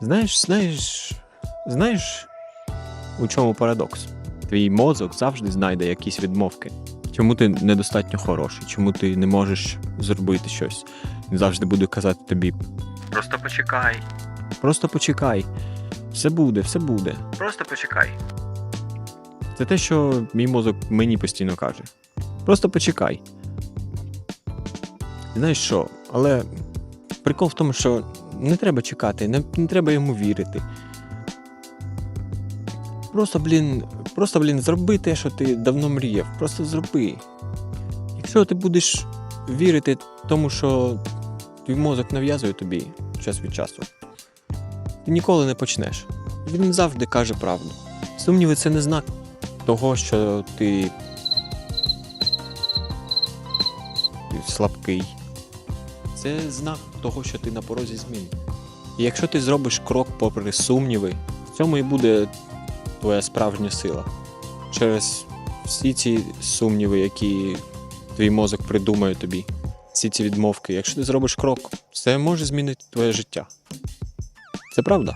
Знаєш, знаєш, знаєш, у чому парадокс? Твій мозок завжди знайде якісь відмовки. Чому ти недостатньо хороший, чому ти не можеш зробити щось? Він завжди буде казати тобі: Просто почекай. Просто почекай. Все буде, все буде. Просто почекай. Це те, що мій мозок мені постійно каже. Просто почекай. Знаєш що? Але прикол в тому, що не треба чекати, не, не треба йому вірити. Просто, блін, просто, блін, зроби те, що ти давно мріяв. Просто зроби. Якщо ти будеш вірити тому, що твій мозок нав'язує тобі час від часу, ти ніколи не почнеш. Він завжди каже правду. Сумніви це не знак того, що ти, слабкий. Це знак того, що ти на порозі змін. І якщо ти зробиш крок попри сумніви, в цьому і буде твоя справжня сила. Через всі ці сумніви, які твій мозок придумає тобі, всі ці відмовки, якщо ти зробиш крок, це може змінити твоє життя. Це правда.